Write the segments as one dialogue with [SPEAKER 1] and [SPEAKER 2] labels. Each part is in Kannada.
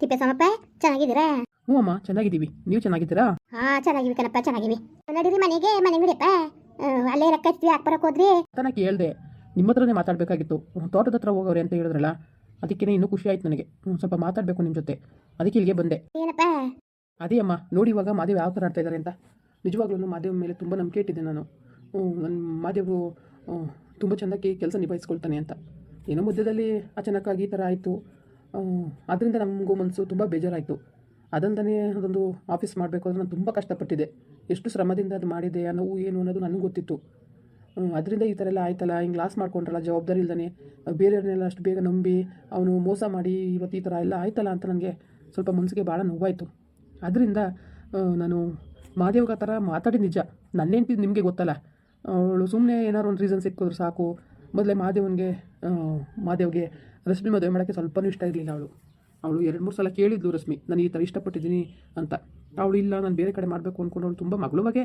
[SPEAKER 1] ತಿಪ್ಪೇಸ್ವಾಮಪ್ಪ ಚೆನ್ನಾಗಿದ್ದೀರಾ?
[SPEAKER 2] ಹ್ಞೂ ಅಮ್ಮ ಚೆನ್ನಾಗಿದ್ದೀವಿ. ನೀವು ಚೆನ್ನಾಗಿದ್ದೀರಾ?
[SPEAKER 1] ಹಾ ಚೆನ್ನಾಗಿವಿ ಕಣಪ್ಪ ಚೆನ್ನಾಗಿವಿ. ನಡೀರಿ ಮನೆಗೆ ಮನೆಗೆ ನಡಿಯಪ್ಪ ಅಲ್ಲೇ ರೊಕ್ಕ ಹಚ್ತೀವಿ ಹಾಕ್ ಬರಕ್ ಹೋದ್ರಿ
[SPEAKER 2] ಅಂತ ನಾ ಕೇಳಿದೆ ನಿಮ್ಮ ಹತ್ರನೇ ಮಾತಾಡಬೇಕಾಗಿತ್ತು. ತೋಟದ ಹತ್ರ ಹೋಗೋರೆ ಅಂತ ಹೇಳಿದ್ರಲ್ಲ ಅದಕ್ಕೇನೆ ಇನ್ನೂ ಖುಷಿ ಆಯ್ತು ನನಗೆ. ಹ್ಮ್, ಸ್ವಲ್ಪ ಮಾತಾಡಬೇಕು ನಿಮ್ಮ ಜೊತೆ. ಅದಕ್ಕೆ ಇಲ್ಲಿಗೆ ಬಂದೆ.
[SPEAKER 1] ಏನಪ್ಪ?
[SPEAKER 2] ಅದೇ ಅಮ್ಮ ನೋಡಿ ಇವಾಗ ಮಾದೇವ್ ಯಾವ ಥರ ಆಡ್ತಾ ಇದ್ದಾರೆ ಅಂತ. ನಿಜವಾಗ್ಲೂ ಮಾದೇವ್ ಮೇಲೆ ತುಂಬ ನಂಬಿಕೆ ಇಟ್ಟಿದ್ದೆ ನಾನು. ನನ್ನ ಮಾದೇವರು ತುಂಬ ಚೆಂದಾಗಿ ಕೆಲಸ ನಿಭಾಯಿಸ್ಕೊಳ್ತಾನೆ ಅಂತ. ಏನೋ ಮಧ್ಯದಲ್ಲಿ ಅಚಾನಕ್ಕಾಗಿ ಈ ಥರ ಆಯಿತು. ಅದರಿಂದ ನಮಗೂ ಮನಸ್ಸು ತುಂಬ ಬೇಜಾರಾಯಿತು. ಅದಂತಲೇ ಅದೊಂದು ಆಫೀಸ್ ಮಾಡಬೇಕು ಅಂದರೆ ನಾನು ತುಂಬ ಕಷ್ಟಪಟ್ಟಿದ್ದೆ. ಎಷ್ಟು ಶ್ರಮದಿಂದ ಅದು ಮಾಡಿದೆ ಆ ನೋವು ಏನು ಅನ್ನೋದು ನನಗೆ ಗೊತ್ತಿತ್ತು. ಅದರಿಂದ ಈ ಥರ ಎಲ್ಲ ಆಯ್ತಲ್ಲ, ಹಿಂಗೆ ಲಾಸ್ ಮಾಡ್ಕೊಂಡ್ರಲ್ಲ ಜವಾಬ್ದಾರಿ ಇಲ್ದೇ ಬೇರೆಯವ್ರನ್ನೆಲ್ಲ ಅಷ್ಟು ಬೇಗ ನಂಬಿ, ಅವನು ಮೋಸ ಮಾಡಿ ಇವತ್ತು ಈ ಥರ ಎಲ್ಲ ಆಯ್ತಲ್ಲ ಅಂತ ನನಗೆ ಸ್ವಲ್ಪ ಮನಸ್ಸಿಗೆ ಭಾಳ ನೋವಾಯಿತು. ಅದರಿಂದ ನಾನು ಮಾದೇವ್ಗೆ ಥರ ಮಾತಾಡಿ ನಿಜ. ನನ್ನ ಹೆಂಡತಿ ನಿಮಗೆ ಗೊತ್ತಲ್ಲ. ಅವಳು ಸುಮ್ಮನೆ ಏನಾದ್ರು ಒಂದು ರೀಸನ್ ಸಿಕ್ಕಿದ್ರು ಸಾಕು. ಮೊದಲೇ ಮಾದೇವನಿಗೆ ಮಾದೇವ್ಗೆ ರಶ್ಮಿ ಮದುವೆ ಮಾಡೋಕ್ಕೆ ಸ್ವಲ್ಪನೂ ಇಷ್ಟ ಇರಲಿಲ್ಲ ಅವಳು. ಅವಳು ಎರಡು ಮೂರು ಸಲ ಕೇಳಿದ್ಲು ರಶ್ಮಿ, ನಾನು ಈ ಥರ ಇಷ್ಟಪಟ್ಟಿದ್ದೀನಿ ಅಂತ. ಅವಳು, ಇಲ್ಲ, ನಾನು ಬೇರೆ ಕಡೆ ಮಾಡಬೇಕು ಅಂದ್ಕೊಂಡು ಅವಳು ತುಂಬ ಮಗಳು ಬಗ್ಗೆ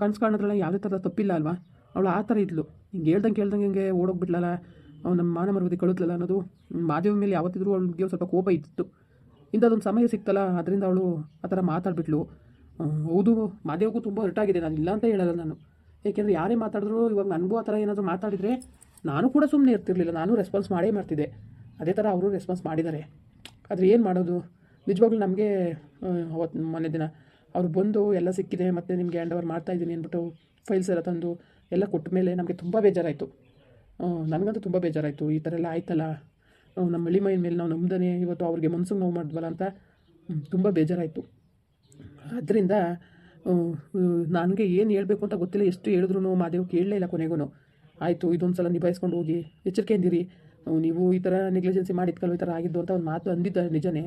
[SPEAKER 2] ಕನಸು ಕಾಣೋದ್ರಲ್ಲ ಯಾವುದೇ ಥರ ತಪ್ಪಿಲ್ಲ ಅಲ್ವಾ ಅವಳು ಆ ಥರ ಇದ್ಲು. ಹಿಂಗೆ ಹೇಳ್ದಂಗೆ ಕೇಳ್ದಂಗೆ ಹಿಂಗೆ ಓಡೋಗ್ಬಿಡ್ಲಲ್ಲ ಅವ್ನು ನಮ್ಮ ಮಾನ ಮರವತಿ ಕಳುತ್ತಲ್ಲ ಅನ್ನೋದು ಮಾದೇವ ಮೇಲೆ ಯಾವತ್ತಿದ್ರೂ ಅವಳಿಗೆ ಸ್ವಲ್ಪ ಕೋಪ ಇತ್ತು. ಇಂಥದ್ದೊಂದು ಸಮಯ ಸಿಕ್ತಲ್ಲ, ಅದರಿಂದ ಅವಳು ಆ ಥರ ಮಾತಾಡ್ಬಿಟ್ಲು. ಹೌದು ಮಾದೇವ್ಗೂ ತುಂಬ ಹರ್ಟಾಗಿದೆ ನಾನು ಇಲ್ಲ ಅಂತ ಹೇಳಲ್ಲ ನಾನು. ಏಕೆಂದರೆ ಯಾರೇ ಮಾತಾಡಿದ್ರು ಇವಾಗ ನನಗೂ ಆ ಥರ ಏನಾದರೂ ಮಾತಾಡಿದರೆ ನಾನು ಕೂಡ ಸುಮ್ಮನೆ ಇರ್ತಿರ್ಲಿಲ್ಲ, ನಾನು ರೆಸ್ಪಾನ್ಸ್ ಮಾಡೇ ಮಾಡ್ತಿದ್ದೆ. ಅದೇ ಥರ ಅವರು ರೆಸ್ಪಾನ್ಸ್ ಮಾಡಿದ್ದಾರೆ. ಆದರೆ ಏನು ಮಾಡೋದು? ನಿಜವಾಗ್ಲೂ ನಮಗೆ ಅವತ್ತು ಮೊನ್ನೆ ದಿನ ಅವ್ರು ಬಂದು ಎಲ್ಲ ಸಿಕ್ಕಿದೆ, ಮತ್ತು ನಿಮಗೆ ಹ್ಯಾಂಡ್ ಓವರ್ ಮಾಡ್ತಾಯಿದ್ದೀನಿ ಅಂದ್ಬಿಟ್ಟು ಫೈಲ್ಸ್ ಎಲ್ಲ ತಂದು ಎಲ್ಲ ಕೊಟ್ಟ ಮೇಲೆ ನಮಗೆ ತುಂಬ ಬೇಜಾರಾಯಿತು. ನನಗಂತೂ ತುಂಬ ಬೇಜಾರಾಯಿತು. ಈ ಥರ ಎಲ್ಲ ಆಯ್ತಲ್ಲ? ನಮ್ಮ ಮೈನ ಮೇಲೆ ನಾವು ನಮ್ದೇ ಇವತ್ತು ಅವ್ರಿಗೆ ಮನ್ಸಿಗೆ ನೋವು ಮಾಡಿದ್ವಲ್ಲ ಅಂತ ತುಂಬ ಬೇಜಾರಾಯಿತು. ಆದ್ದರಿಂದ ನನಗೆ ಏನು ಹೇಳಬೇಕು ಅಂತ ಗೊತ್ತಿಲ್ಲ ಎಷ್ಟು ಹೇಳಿದ್ರು ಮಾದೇವ್ ಕೇಳಲೇ ಇಲ್ಲ ಕೊನೆಗೂ. ಆಯಿತು ಇದೊಂದು ಸಲ ನಿಭಾಯಿಸ್ಕೊಂಡು ಹೋಗಿ ಎಚ್ಚರಿಕೆಯಿಂದಿರಿ. ನೀವು ಈ ಥರ ನೆಗ್ಲಿಜೆನ್ಸಿ ಮಾಡಿದ್ಕಲ್ವ ಈ ಥರ ಆಗಿದ್ದು ಅಂತ ಒಂದು ಮಾತು ಅಂದಿದ್ದ ನಿಜನೇ.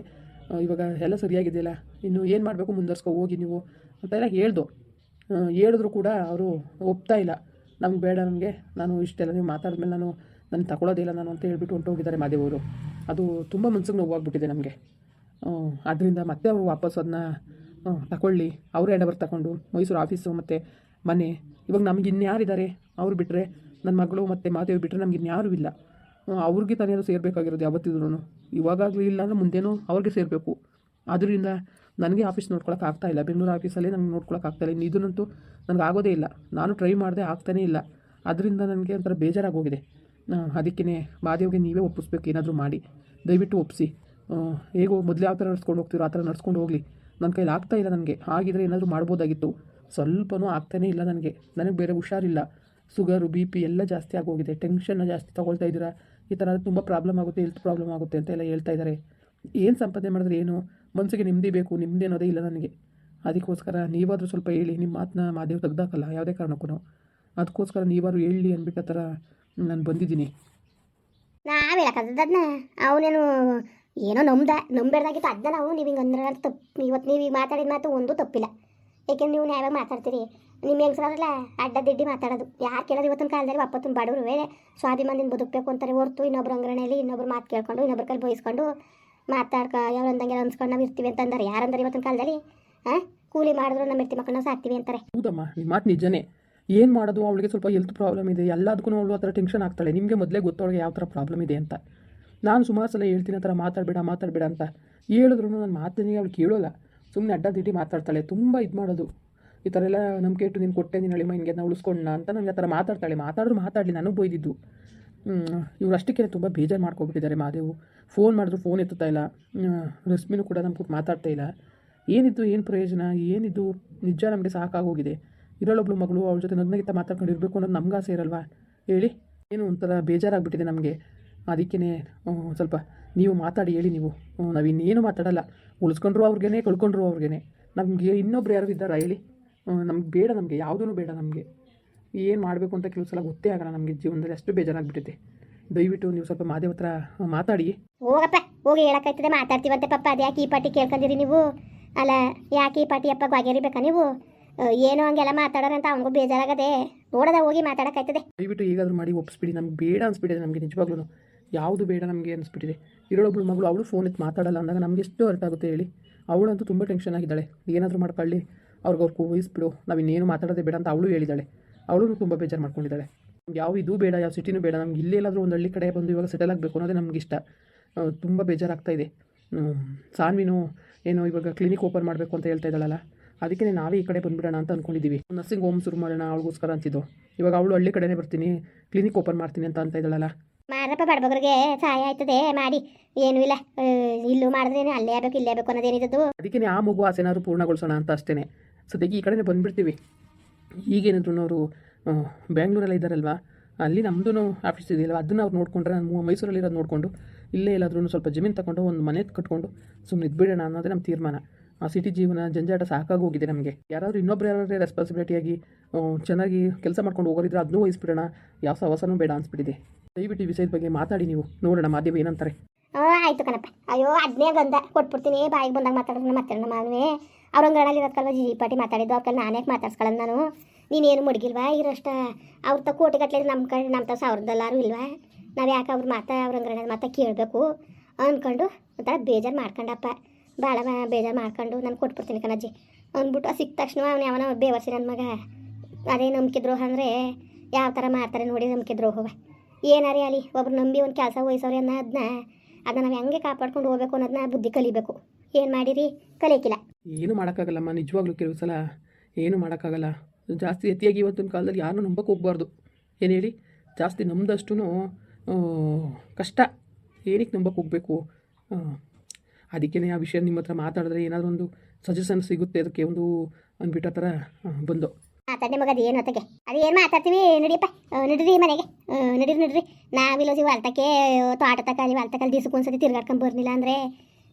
[SPEAKER 2] ಇವಾಗ ಎಲ್ಲ ಸರಿಯಾಗಿದೆಯಲ್ಲ? ಇನ್ನು ಏನು ಮಾಡಬೇಕು ಮುಂದುವರ್ಸ್ಕೊ ಹೋಗಿ ನೀವು ಅಂತೆಲ್ಲ ಹೇಳ್ದು. ಅಹ್, ಹೇಳಿದ್ರು ಕೂಡ ಅವರು ಒಪ್ತಾ ಇಲ್ಲ. ನಮ್ಗೆ ಬೇಡ ನನಗೆ ನಾನು ಇಷ್ಟೆಲ್ಲ ನೀವು ಮಾತಾಡಿದ್ಮೇಲೆ ನಾನು ನಾನು ತಗೊಳ್ಳೋದಿಲ್ಲ ನಾನು ಅಂತ ಹೇಳ್ಬಿಟ್ಟು ಹೊಂಟೋಗಿದ್ದಾರೆ ಮಾದೇವರು ಅದು ತುಂಬ ಮನ್ಸಿಗೆ ನೋವಾಗ್ಬಿಟ್ಟಿದೆ ನಮಗೆ. ಅದರಿಂದ ಮತ್ತೆ ಅವರು ವಾಪಸ್ ಅದನ್ನ ತಗೊಳ್ಳಿ ಅವರೇ ಎಡಬರ್ ತಗೊಂಡು. ಮೈಸೂರು ಆಫೀಸು ಮತ್ತು ಮನೆ. ಇವಾಗ ನಮ್ಗೆ ಇನ್ಯಾರಿದ್ದಾರೆ ಅವ್ರು ಬಿಟ್ಟರೆ ನನ್ನ ಮಗಳು ಮತ್ತು ಮಾತೇವಿ ಬಿಟ್ಟರೆ ನಮ್ಗೆ ಇನ್ಯಾರೂ ಇಲ್ಲ. ಅವ್ರಿಗೆ ತಾನೇ ಅದು ಸೇರಬೇಕಾಗಿರೋದು ಯಾವತ್ತಿದ್ರು ಇವಾಗಾಗಲಿ ಇಲ್ಲ ಅಂದರೆ ಮುಂದೇನೂ ಅವ್ರಿಗೆ ಸೇರಬೇಕು. ಆದ್ದರಿಂದ ನನಗೆ ಆಫೀಸ್ ನೋಡ್ಕೊಳಕ್ಕೆ ಆಗ್ತಾ ಇಲ್ಲ. ಬೆಂಗಳೂರು ಆಫೀಸಲ್ಲಿ ನಂಗೆ ನೋಡ್ಕೊಳಕ್ಕೆ ಆಗ್ತಾ ಇಲ್ಲ. ಇನ್ನು ಇದನ್ನಂತೂ ನನಗೆ ಆಗೋದೇ ಇಲ್ಲ. ನಾನು ಟ್ರೈ ಮಾಡಿದೆ ಆಗ್ತಾನೇ ಇಲ್ಲ. ಅದರಿಂದ ನನಗೆ ಒಂಥರ ಬೇಜಾರಾಗೋಗಿದೆ. ಅದಕ್ಕೇ ಮಾದೇವ್ಗೆ ನೀವೇ ಒಪ್ಪಿಸ್ಬೇಕು. ಏನಾದರೂ ಮಾಡಿ. ದಯವಿಟ್ಟು ಒಪ್ಪಿಸಿ ಹೇಗೋ ಮೊದಲು ಯಾವ ಥರ ನಡ್ಸ್ಕೊಂಡು ಹೋಗ್ತೀರೋ ಆ ಥರ ನಡ್ಸ್ಕೊಂಡು ಹೋಗಲಿ. ನನ್ನ ಕೈಲಿ ಆಗ್ತಾ ಇಲ್ಲ ನನಗೆ. ಹಾಗಿದ್ರೆ ಏನಾದರೂ ಮಾಡ್ಬೋದಾಗಿತ್ತು. ಸ್ವಲ್ಪನೂ ಆಗ್ತಾನೇ ಇಲ್ಲ ನನಗೆ. ನನಗೆ ಬೇರೆ ಹುಷಾರಿಲ್ಲ. ಸುಗರು ಬಿ ಪಿ ಎಲ್ಲ ಜಾಸ್ತಿ ಆಗೋಗಿದೆ. ಟೆನ್ಷನ್ನ ಜಾಸ್ತಿ ತೊಗೊಳ್ತಾ ಇದ್ದೀರಾ? ಈ ಥರ ತುಂಬ ಪ್ರಾಬ್ಲಮ್ ಆಗುತ್ತೆ, ಹೆಲ್ತ್ ಪ್ರಾಬ್ಲಮ್ ಆಗುತ್ತೆ ಅಂತ ಎಲ್ಲ ಹೇಳ್ತಾ ಇದ್ದಾರೆ. ಏನು ಸಂಪಾದನೆ ಮಾಡಿದ್ರೆ ಏನು? ಮನಸ್ಸಿಗೆ ನೆಮ್ಮದಿ ಬೇಕು, ನೆಮ್ಮದಿ ಅನ್ನೋದೇ ಇಲ್ಲ ನನಗೆ. ಅದಕ್ಕೋಸ್ಕರ ನೀವಾದರೂ ಸ್ವಲ್ಪ ಹೇಳಿ ನಿಮ್ಮ ಮಾತನ್ನ ಮಾದೇವ್ ತೆಗ್ದಾಕಲ್ಲ, ಯಾವುದೇ ಕಾರಣಕ್ಕೂ ಅದಕ್ಕೋಸ್ಕರ ನೀವಾದರೂ ಹೇಳಿ ಅಂದ್ಬಿಟ್ಟು ಆ ಥರ ನಾನು ಬಂದಿದ್ದೀನಿ.
[SPEAKER 1] ನಾವೇ ಹೇಳಕ್ಕದನ್ನ ಅವನೇನು ಏನೋ ನಂಬ್ದ ನಂಬೇಡ್ದಾಗಿತ್ತು ಅದನ್ನ ನಾವು ನೀವು ಹಿಂಗೆ ಅಂದ್ರೆ ತಪ್ಪು. ಇವತ್ತು ನೀವು ಈಗ ಮಾತಾಡಿದ ಮಾತು ಒಂದು ತಪ್ಪಿಲ್ಲ. ಏಕೆಂದ್ರೆ ನೀವು ನ್ಯಾಯವಾಗಿ ಮಾತಾಡ್ತೀರಿ. ನಿಮ್ಮ ಹೆಂಗಸರಲ್ಲ ಅಡ್ಡ ದಿಡ್ಡಿ ಮಾತಾಡೋದು. ಯಾರು ಕೇಳೋದು ಇವತ್ತಿನ ಕಾಲದಲ್ಲಿ ಒಪ್ಪತ್ತಿನ ಬಡವರು. ವೇಳೆ ಸ್ವಾಭಿಮಾನದಿಂದ ಬದುಕಬೇಕು ಅಂತಾರೆ ಹೊರ್ತು ಇನ್ನೊಬ್ರು ಅಂಗಡಿಯಲ್ಲಿ ಇನ್ನೊಬ್ರು ಮಾತು ಕೇಳ್ಕೊಂಡು, ಇನ್ನೊಬ್ರ ಕೈ ಬೋಯಿಸ್ಕೊಂಡು ಮಾತಾಡ್ಕ ಅಂದಂಗೆ ಅನ್ಸ್ಕೊಂಡು ನಾವು ಇರ್ತೀವಿ ಅಂತ ಅಂತಾರೆ ಯಾರಂದ್ರೆ ಇವತ್ತಿನ ಕಾಲದಲ್ಲಿ? ಹಾಂ ಕೂಲಿ ಮಾಡಿದ್ರು ನಮ್ಮ ಇರ್ತಿ ಮಕ್ಕಳನ್ನ ಸಾಕ್ತೀವಿ ಅಂತಾರೆ.
[SPEAKER 2] ಹೌದಮ್ಮ ನಿಮ್ಮ ಮಾತು ನಿಜನೇ. ಏನು ಮಾಡೋದು? ಅವಳಿಗೆ ಸ್ವಲ್ಪ ಹೆಲ್ತ್ ಪ್ರಾಬ್ಲಮ್ ಇದೆ. ಎಲ್ಲದಕ್ಕೂ ಅವಳು ಆ ಥರ ಟೆನ್ಷನ್ ಆಗ್ತಾಳೆ. ನಿಮಗೆ ಮೊದಲೇ ಗೊತ್ತವಳಿಗೆ ಯಾವ ಥರ ಪ್ರಾಬ್ಲಮ್ ಇದೆ ಅಂತ. ನಾನು ಸುಮಾರು ಸಲ ಹೇಳ್ತೀನಿ ಆ ಥರ ಮಾತಾಡಬೇಡ ಮಾತಾಡಬೇಡ ಅಂತ. ಹೇಳಿದ್ರು ನನ್ನ ಮಾತನಿಗೆ ಅವಳು ಕೇಳೋಲ್ಲ. ಸುಮ್ಮನೆ ಅಡ್ಡ ತಿಟ್ಟಿ ಮಾತಾಡ್ತಾಳೆ, ತುಂಬ ಇದು ಮಾಡೋದು. ಈ ಥರ ಎಲ್ಲ ನಂಬಿಕೆ ಇಟ್ಟು ನೀನು ಕೊಟ್ಟೆ, ನೀನು ಅಳಿಮ ಹಿಂಗೆ ನಾವು ಉಳಿಸ್ಕೊಂಡ ಅಂತ ನನಗೆ ಆ ಥರ ಮಾತಾಡ್ತಾಳೆ. ಮಾತಾಡಿದ್ರು ಮಾತಾಡಲಿ ನನಗೆ ಬೈದಿದ್ದು. ಇವ್ರು ಅಷ್ಟಕ್ಕೆ ತುಂಬ ಬೇಜಾರು ಮಾಡ್ಕೊಬಿಟ್ಟಿದ್ದಾರೆ ಮಾದೇವು. ಫೋನ್ ಮಾಡಿದ್ರು, ಫೋನ್ ಎತ್ತುತ್ತಾ ಇಲ್ಲ. ರಶ್ಮಿನೂ ಕೂಡ ನಮ್ಮ ಕೂಡ ಮಾತಾಡ್ತಾ ಇಲ್ಲ. ಏನಿದ್ದು, ಏನು ಪ್ರಯೋಜನ? ಏನಿದ್ದು? ನಿಜ ನಮಗೆ ಸಾಕಾಗೋಗಿದೆ. ಇರೋಳೊಬ್ಳು ಮಗಳು ಅವಳ ಜೊತೆ ನಗ್ನಗಿತ್ತ ಮಾತಾಡ್ಕೊಂಡು ಇರಬೇಕು ಅನ್ನೋದು ನಮ್ಗೆ ಆಸೆ ಇರಲ್ವಾ? ಹೇಳಿ. ಏನು ಒಂಥರ ಬೇಜಾರಾಗ್ಬಿಟ್ಟಿದೆ ನಮಗೆ. ಅದಕ್ಕೇ ಸ್ವಲ್ಪ ನೀವು ಮಾತಾಡಿ ಹೇಳಿ ನೀವು. ನಾವು ಇನ್ನೇನು ಮಾತಾಡಲ್ಲ. ಉಳಿಸ್ಕೊಂಡ್ರು ಅವ್ರಿಗೇನೆ ಕಳ್ಕೊಂಡ್ರು ಅವ್ರಿಗೇನೆ. ನಮಗೆ ಇನ್ನೊಬ್ರು ಯಾರು ಇದ್ದಾರಾ ಹೇಳಿ. ನಮ್ಗೆ ಬೇಡ ನಮಗೆ ಯಾವುದೂ ಬೇಡ ನಮಗೆ. ಏನು ಮಾಡಬೇಕು ಅಂತ ಕೆಲವು ಸಲ ಗೊತ್ತೇ ಆಗಲ್ಲ ನಮಗೆ ಜೀವನದಲ್ಲಿ ಅಷ್ಟು ಬೇಜಾರಾಗ್ಬಿಟ್ಟಿದೆ. ದಯವಿಟ್ಟು ನೀವು ಸ್ವಲ್ಪ ಮಾದೇವ್ ಹತ್ರ ಮಾತಾಡಿ.
[SPEAKER 1] ಹೋಗಪ್ಪ ಹೋಗಿ ಹೇಳಕ್ಕಾಯ್ತದೆ ಮಾತಾಡ್ತೀವಂತೆ ಪಪ್ಪ. ಅದು ಯಾಕೆ ಈ ಪಾಟಿ ಕೇಳ್ಕೊಂಡಿರಿ ನೀವು? ಅಲ್ಲ ಯಾಕೆ ಈ ಪಾಟಿ ಅಪ್ಪ ಬೇಕಾ ನೀವು? ಏನು ಹಂಗೆಲ್ಲ ಮಾತಾಡೋಣ ಅಂತ ಅವನಿಗೂ ಬೇಜಾರಾಗದೆ. ನೋಡದ ಹೋಗಿ ಮಾತಾಡಕ್ಕಾಯ್ತದೆ.
[SPEAKER 2] ದಯವಿಟ್ಟು ಈಗಾದರೂ ಮಾಡಿ ಒಪ್ಪಿಸ್ಬಿಡಿ ನಮ್ಗೆ ಬೇಡ ಅನಿಸ್ಬಿಟ್ಟಿದೆ ನಮಗೆ ನಿಜವಾಗ್ಲೂ ಯಾವುದು ಬೇಡ ನಮಗೆ ಅನಿಸ್ಬಿಟ್ಟಿದೆ. ಇರೋಳೊಬ್ಳು ಮಗಳು ಅವಳು ಫೋನ್ ಎತ್ತಿ ಮಾತಾಡಲ್ಲ ಅಂದಾಗ ನಮಗೆ ಎಷ್ಟು ಅರ್ಥ ಆಗುತ್ತೆ ಹೇಳಿ. ಅವಳಂತೂ ತುಂಬ ಟೆನ್ಷನ್ ಆಗಿದ್ದಾಳೆ. ಏನಾದರೂ ಮಾಡ್ಕೊಳ್ಳಿ. ಅವ್ರಿಗೆ ಅವ್ರು ಕೂಯಿಸ್ಬಿಡು ನಾವು ಇನ್ನೇನು ಮಾತಾಡೋದೇ ಬೇಡ ಅಂತ ಅವಳು ಹೇಳಿದ್ದಾಳೆ ಅವಳು ತುಂಬ ಬೇಜಾರು ಮಾಡ್ಕೊಂಡಿದ್ದಾಳೆ. ಯಾವ ಇದು ಬೇಡ, ಯಾವ ಸಿಟಿನೂ ಬೇಡ. ನಮ್ಗೆ ಇಲ್ಲೆಲ್ಲಾದರೂ ಒಂದು ಹಳ್ಳಿ ಕಡೆ ಬಂದು ಇವಾಗ ಸೆಟಲ್ ಆಗಬೇಕು ಅನ್ನೋದೇ ನಮ್ಗೆ ಇಷ್ಟ. ತುಂಬ ಬೇಜಾರಾಗ್ತಾ ಇದೆ. ಸಾನ್ವಿನು ಏನೋ ಇವಾಗ ಕ್ಲಿನಿಕ್ ಓಪನ್ ಮಾಡಬೇಕು ಅಂತ ಹೇಳ್ತಾ ಇದ್ದಾಳಲ್ಲ. ಅದಕ್ಕೆ ನಾವೇ ಈ ಕಡೆ ಬಂದ್ಬಿಡೋಣ ಅಂತ ಅಂದ್ಕೊಂಡಿದ್ದೀವಿ ನರ್ಸಿಂಗ್ ಹೋಮ್ ಶುರು ಮಾಡೋಣ, ಅವಳಿಗೋಸ್ಕರ ಅಂತಿದ್ದು. ಇವಾಗ ಅವಳು ಹಳ್ಳಿ ಕಡೆನೇ ಬರ್ತೀನಿ. ಕ್ಲಿನಿಕ್ ಓಪನ್ ಮಾಡ್ತೀನಿ ಅಂತ ಅಂತ ಇದ್ದಾಳಲ್ಲ.
[SPEAKER 1] ಮಾರಪ್ಪ ಬಡಬಗ್ರಿಗೆ ಸಹಾಯ ಆಯ್ತದೆ, ಮಾಡಿ. ಏನೂ ಇಲ್ಲ. ಇಲ್ಲೂ ಮಾಡಿದ್ರೇನೆ ಅಲ್ಲೇ ಆಗ್ಬೇಕು, ಇಲ್ಲೇ ಆಗ್ಬೇಕು ಅನ್ನೋದೇನಿದ್ದು
[SPEAKER 2] ಅದಕ್ಕೆ ಆ ಮಗು ಆಸೆನಾದ್ರು ಪೂರ್ಣಗೊಳಿಸೋಣ ಅಂತ ಅಷ್ಟೇ ಸದ್ಯಕ್ಕೆ ಈ ಕಡೆನೇ ಬಂದುಬಿಡ್ತೀವಿ. ಈಗೇನಿದ್ರು ಅವರು ಬ್ಯಾಂಗ್ಳೂರಲ್ಲಿ ಇದ್ದಾರಲ್ವಾ? ಅಲ್ಲಿ ನಮ್ಮದು ಆಫೀಸ್ ಇದೆಯಲ್ಲ ಅದನ್ನು ಅವ್ರು ನೋಡಿಕೊಂಡ್ರೆ ನಾನು ಮೈಸೂರಲ್ಲಿರೋದು ನೋಡಿಕೊಂಡು, ಇಲ್ಲೇ ಎಲ್ಲಾದ್ರೂ ಸ್ವಲ್ಪ ಜಮೀನು ತಗೊಂಡು, ಒಂದು ಮನೆ ಕಟ್ಕೊಂಡು ಸುಮ್ಮನೆ ಇದ್ಬಿಡೋಣ ಅನ್ನೋದೇ ನಮ್ಮ ತೀರ್ಮಾನ. ಆ ಸಿಟಿ ಜೀವನ ಜಂಜಾಟ ಸಾಕಾಗಿ ಹೋಗಿದೆ ನಮಗೆ. ಯಾರಾದರೂ ಇನ್ನೊಬ್ರು ಯಾರಾದ್ರೂ ರೆಸ್ಪಾನ್ಸಿಬಿಲಿಟಿಯಾಗಿ ಚೆನ್ನಾಗಿ ಕೆಲಸ ಮಾಡ್ಕೊಂಡು ಹೋಗೋರಿದ್ರೆ ಅದನ್ನೂ ವಹಿಸ್ಬಿಡೋಣ. ಯಾವ ಸಹವಾಸನೂ ಬೇಡ ಅನ್ಸ್ಬಿಟ್ಟಿದೆ. ದಯವಿಟ್ಟು ಈ ವಿಷಯದ ಬಗ್ಗೆ ಮಾತಾಡಿ ನೀವು. ನೋಡೋಣ, ಮಾಧ್ಯಮ ಏನಂತಾರೆ.
[SPEAKER 1] ಆಯ್ತು ಕಣಪ್ಪ. ಅಯ್ಯೋ ಅದನ್ನೇ ಗಂಧ. ಕೊಟ್ಬಿಡ್ತೀನಿ. ಬಾಯಿಗೆ ಬಂದಾಗ ಮಾತಾಡೋಣ ಮತ್ತೆ ನಮ್ಮ ಮಾವನೇ. ಅವ್ರ ಅಂಗಡಲ್ಲಿ ಇರೋದ್ಕಲ್ವ ಜಿ ಪಾಟಿ ಮಾತಾಡಿದ್ದು. ಅವ್ರ ನಾನೇ ಯಾಕೆ ಮಾತಾಡ್ಸ್ಕೊಳ್ಳೋದು ನಾನು? ನೀನೇನು ಮುಡಿಗಿಲ್ವಾ? ಇರೋಷ್ಟ ಅವ್ರ ತ ಕೋಟಿ ಗಟ್ಲೆ ನಮ್ಮ ಕಡೆ, ನಮ್ಮ ತ ಸಾವಿರದಲ್ಲಾರು ಇಲ್ವಾ? ನಾವು ಯಾಕೆ ಅವ್ರ ಮಾತಾ ಅವ್ರ ಮಾತಾ ಕೇಳಬೇಕು? ಅಂದ್ಕೊಂಡು ಒಂಥರ ಬೇಜಾರು ಮಾಡ್ಕೊಂಡಪ್ಪ. ಭಾಳ ಬೇಜಾರು ಮಾಡ್ಕೊಂಡು ನಾನು ಕೊಟ್ಬಿಡ್ತೀನಿ ಕಣಜ್ಜಿ ಅಂದ್ಬಿಟ್ಟು ಸಿಕ್ಕ ತಕ್ಷಣ ಅವ್ನು ಯಾವನ ಬೇವರ್ಸಿ ನನ್ನ ಮಗ. ಅದೇ ನಂಬಿಕೆ ದ್ರೋಹ ಅಂದರೆ ಯಾವ ಥರ ಮಾಡ್ತಾರೆ ನೋಡಿ ನಂಬಿಕೆ ದ್ರೋಹವ ಏನಾರೇ ಅಲ್ಲಿ ಒಬ್ರು ನಂಬಿ ಒಂದು ಕೆಲಸ ವಹಿಸೋರಿ ಅನ್ನೋದನ್ನ ಅದನ್ನ ನಾವು ಹೆಂಗೆ ಕಾಪಾಡ್ಕೊಂಡು ಹೋಗ್ಬೇಕು ಅನ್ನೋದನ್ನ ಬುದ್ಧಿ ಕಲಿಬೇಕು. ಏನು ಮಾಡಿರಿ? ಕಲಿಯಕ್ಕಿಲ್ಲ
[SPEAKER 2] ಏನು ಮಾಡೋಕ್ಕಾಗಲ್ಲಮ್ಮ, ನಿಜವಾಗ್ಲೂ ಕೆಲವು ಸಲ ಏನು ಮಾಡೋಕ್ಕಾಗಲ್ಲ. ಜಾಸ್ತಿ ಅತಿಯಾಗಿ ಇವತ್ತಿನ ಕಾಲದಲ್ಲಿ ಯಾರನ್ನೂ ನಂಬಕ್ಕೆ ಹೋಗ್ಬಾರ್ದು. ಏನು ಹೇಳಿ? ಜಾಸ್ತಿ ನಂಬದಷ್ಟು ಕಷ್ಟ. ಏನಕ್ಕೆ ನಂಬಕ್ಕೆ ಹೋಗಬೇಕು? ಅದಕ್ಕೇ ಆ ವಿಷಯ ನಿಮ್ಮ ಹತ್ರ ಮಾತಾಡಿದ್ರೆ ಏನಾದರೂ ಒಂದು ಸಜೆಷನ್ ಸಿಗುತ್ತೆ ಅದಕ್ಕೆ ಒಂದು ಅಂದ್ಬಿಟ್ಟು ಆ ಥರ ಬಂದು
[SPEAKER 1] ಮಾತಾಡಿ ಮಗ ಅದು ಏನು ಹೊತ್ತಗೆ ಅದು ಏನು ಮಾತಾಡ್ತೀವಿ? ನಡಿಯಪ್ಪ ನಡಿರಿ ಮನೆಗೆ. ನಡಿರಿ ನಡಿರಿ. ನಡೀರಿ ನಾವಿಲ್ಲೋಸಿ ಹೊಲ್ತಕ್ಕೆ ತೋಟ ತಕಾಲಿ ಹೊಲ್ತಕಲ್ಲಿ ದಿವ್ಸಕ್ಕೆ ಒಂದ್ಸತಿ ತಿರ್ಗಾಡ್ಕೊಂಡು ಬರ್ಲಿಲ್ಲ ಅಂದರೆ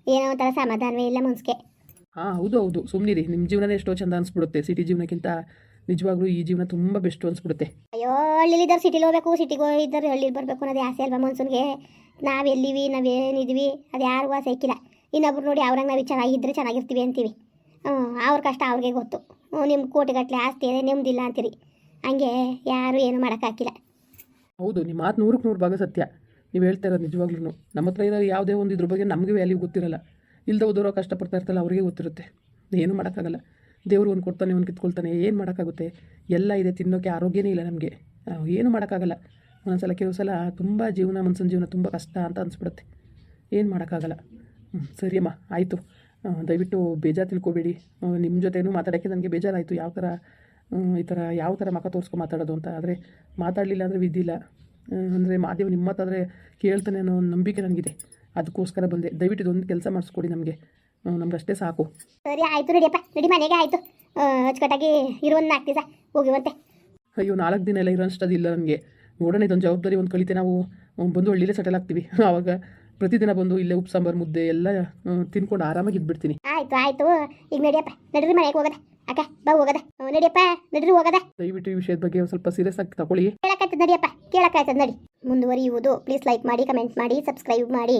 [SPEAKER 1] ಏನೋ ಒಂಥರ ಸಮಾಧಾನವೇ ಇಲ್ಲ ಮನ್ಸಿಗೆ.
[SPEAKER 2] ಹಾಂ ಹೌದು ಹೌದು. ಸುಮ್ಮನಿರಿ ನಿಮ್ಮ ಜೀವನನೇ ಎಷ್ಟೋ ಚಂದ ಅನಿಸ್ಬಿಡುತ್ತೆ. ಸಿಟಿ ಜೀವನಕ್ಕಿಂತ ನಿಜವಾಗ್ಲೂ ಈ ಜೀವನ ತುಂಬ ಬೆಸ್ಟ್ ಅನ್ಸ್ಬಿಡುತ್ತೆ.
[SPEAKER 1] ಅಯ್ಯೋ ಹಳ್ಳಿಲಿದ್ದಾರೆ ಸಿಟಿಲಿ ಹೋಗ್ಬೇಕು ಸಿಟಿಗೆ ಇದ್ದಾರೆ ಹಳ್ಳಿಲಿ ಬರಬೇಕು ಅನ್ನೋದು ಆಸೆ ಅಲ್ವಾ ಮನ್ಸನ್ಗೆ? ನಾವು ಎಲ್ಲಿವಿ ನಾವೇನಿದ್ವಿ ಅದು ಯಾರಿಗೂ ಆಸೆ ಇಕ್ಕಿಲ್ಲ. ಇನ್ನೊಬ್ರು ನೋಡಿ ಅವ್ರಂಗೆ ನಾವು ಚೆನ್ನಾಗಿದ್ದರೆ ಚೆನ್ನಾಗಿರ್ತೀವಿ ಅಂತೀವಿ. ಅವ್ರ ಕಷ್ಟ ಅವ್ರಿಗೆ ಗೊತ್ತು. ನಿಮ್ಮ ಕೋಟಿಗಟ್ಟಲೆ ಆಸ್ತಿ ಇದೆ ನೆಮ್ಮದಿಲ್ಲ ಅಂತೀರಿ. ಹಂಗೆ ಯಾರು ಏನು ಮಾಡೋಕ್ಕಾಗಿಲ್ಲ
[SPEAKER 2] ಹೌದು ನಿಮ್ಮ ಮಾತು ನೂರಕ್ಕೆ ನೂರು ಭಾಗ ಸತ್ಯ. ನೀವು ಹೇಳ್ತಾ ಇರೋದು ನಿಜವಾಗ್ಲೂ ನಮ್ಮ ಹತ್ರ ಇರೋ ಯಾವುದೇ ಒಂದು ಇದ್ರ ಬಗ್ಗೆ ನಮಗೆ ವ್ಯಾಲ್ಯೂ ಗೊತ್ತಿರಲ್ಲ. ಇಲ್ಲದೆ ಓದೋರು ಕಷ್ಟಪಡ್ತಾ ಇರ್ತಲ್ಲ ಅವ್ರಿಗೆ ಗೊತ್ತಿರುತ್ತೆ. ಏನು ಮಾಡೋಕ್ಕಾಗಲ್ಲ. ದೇವರು ಒಂದು ಕೊಡ್ತಾನೆ, ಒಂದು ಕಿತ್ಕೊಳ್ತಾನೆ, ಏನು ಮಾಡೋಕ್ಕಾಗುತ್ತೆ? ಎಲ್ಲ ಇದೆ ತಿನ್ನೋಕ್ಕೆ ಆರೋಗ್ಯನೇ ಇಲ್ಲ ನಮಗೆ. ಏನು ಮಾಡೋಕ್ಕಾಗಲ್ಲ. ಒಂದೊಂದ್ಸಲ ಕೆಲವು ಸಲ ತುಂಬ ಜೀವನ, ಮನ್ಸಿನ ಜೀವನ ತುಂಬ ಕಷ್ಟ ಅಂತ ಅನಿಸ್ಬಿಡುತ್ತೆ. ಏನು ಮಾಡೋಕ್ಕಾಗಲ್ಲ. ಹ್ಞೂ ಸರಿ ಅಮ್ಮ ಆಯಿತು. ದಯವಿಟ್ಟು ಬೇಜಾರು ತಿಳ್ಕೊಬೇಡಿ. ನಿಮ್ಮ ಜೊತೆನೂ ಮಾತಾಡೋಕ್ಕೆ ನನಗೆ ಬೇಜಾರಾಯಿತು. ಯಾವ ಥರ ಈ ಥರ ಯಾವ ಥರ ಮಖ ತೋರಿಸ್ಕೊ ಮಾತಾಡೋದು ಅಂತ. ಆದರೆ ಮಾತಾಡಲಿಲ್ಲ ಅಂದರೆ ವಿದ್ಯಿಲ್ಲ ಅಂದರೆ ಮಾದೇವ್ ನಿಮ್ಮ ಮಾತಾದರೆ ಕೇಳ್ತಾನೆ ಅನ್ನೋ ಒಂದು ನಂಬಿಕೆ ನನಗಿದೆ. ಅದಕ್ಕೋಸ್ಕರ ಬಂದೆ. ದಯವಿಟ್ಟು ಇದೊಂದು ಕೆಲಸ ಮಾಡಿಸ್ಕೊಡಿ ನಮಗೆ. ನಮ್ಗೆ ಅಷ್ಟೇ ಸಾಕು.
[SPEAKER 1] ಸರಿ ಆಯಿತು ರೆಡಿಯಪ್ಪ ರೆಡಿ ಮನೆಗೆ ಆಯಿತು. ಅಚ್ಚುಕಟ್ಟಾಗಿ ಇರುವಂದು ನಾಲ್ಕು ಹೋಗಿ ಹೋಗಿವಂತೆ.
[SPEAKER 2] ಅಯ್ಯೋ ನಾಲ್ಕು ದಿನ ಎಲ್ಲ ಇರೋ ಅದಿಲ್ಲ ನನಗೆ. ನೋಡೋಣ ಇದೊಂದು ಜವಾಬ್ದಾರಿ ಒಂದು ಕಲಿತೆ ನಾವು. ಬಂದು ಹಳ್ಳಿಲೇ ಸೆಟಲ್ ಆಗ್ತೀವಿ. ಆವಾಗ ಪ್ರತಿದಿನ ಬಂದು ಇಲ್ಲೇ ಉಪ್ಪು ಸಾಂಬಾರು ಮುದ್ದೆ ಎಲ್ಲ ತಿನ್ಕೊಂಡು ಆರಾಮಾಗಿ ಇದ್ಬಿಡ್ತೀನಿ.
[SPEAKER 1] ಆಯ್ತು ಆಯ್ತು. ಈಗ ನಡಿಯಪ್ಪ ನಡ್ರಿ ಮನೆಗೆ ಹೋಗದ. ಅಕ್ಕ ಬಾ ಹೋಗದ. ನಡಿಯಪ್ಪ ನಡ್ರಿ ಹೋಗದ.
[SPEAKER 2] ದಯವಿಟ್ಟು ಈ ವಿಷಯದ ಬಗ್ಗೆ ಒಂದು ಸ್ವಲ್ಪ ಸೀರಿಯಸ್ ಆಗಿ ತಗೊಳ್ಳಿ.
[SPEAKER 1] ಕೇಳಕ್ಕಾಯ್ತದ ನಡಿಯಪ್ಪ ಕೇಳಕ್ಕಾಯ್ತದ ನಡಿ. ಮುಂದುವರಿಯುವುದು ಪ್ಲೀಸ್ ಲೈಕ್ ಮಾಡಿ ಕಮೆಂಟ್ ಮಾಡಿ ಸಬ್ಸ್ಕ್ರೈಬ್ ಮಾಡಿ.